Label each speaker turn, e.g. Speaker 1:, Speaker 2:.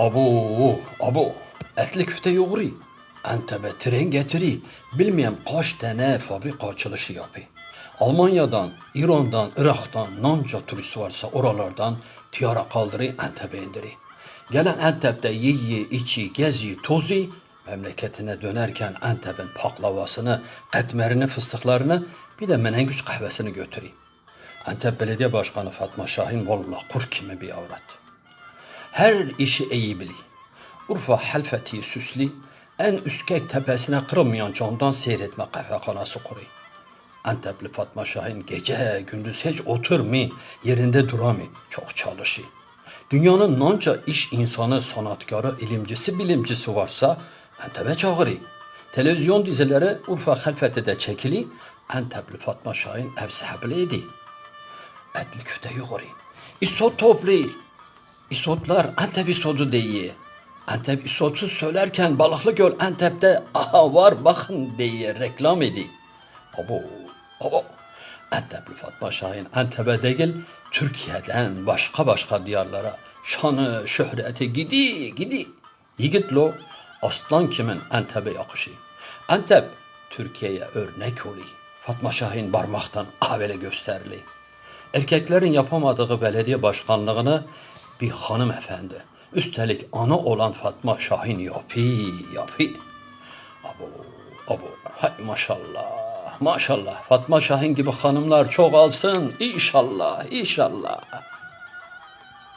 Speaker 1: Abu, abu, etli küfte yoğuru. Antep'e tren getiri. Bilmeyen kaç tane fabrika açılışı yapı. Almanya'dan, İran'dan, Irak'tan nanca turist varsa oralardan tiyara kaldırı Antep'e indiri. Gelen Antep'te yiyi, içi, gezi, tozi memleketine dönerken Antep'in paklavasını, katmerini, fıstıklarını bir de menengüç kahvesini götüreyim. Antep Belediye Başkanı Fatma Şahin vallahi kur kimi bir avrat. Her işi iyi bili. Urfa helfeti süsli, en üskek tepesine kırılmayan camdan seyretme kahvehanası kuruyor. Antepli Fatma Şahin gece gündüz hiç oturmuyor, yerinde duramıyor, çok çalışıyor. Dünyanın nanca iş insanı, sanatkarı, ilimcisi, bilimcisi varsa Antep'e çağırıyor. Televizyon dizileri Urfa Helfeti'de çekili, Antepli Fatma Şahin ev sahipliydi. Etli köfte yoğurayım. İsot toplayın. İsotlar Antep isotu diye. Antep isotu söylerken Balıklı Göl Antep'te aha var bakın diye reklam edi. Abo, abo. Antepli Fatma Şahin Antep'e değil Türkiye'den başka başka diyarlara şanı, şöhreti gidi gidi. Yigitlo aslan kimin Antep'e yakışı. Antep Türkiye'ye örnek oluyor. Fatma Şahin parmaktan avele gösterili. Erkeklerin yapamadığı belediye başkanlığını bir hanımefendi, üstelik ana olan Fatma Şahin yapı yapı. Abo, abo, hay maşallah, maşallah. Fatma Şahin gibi hanımlar çok alsın, inşallah, inşallah.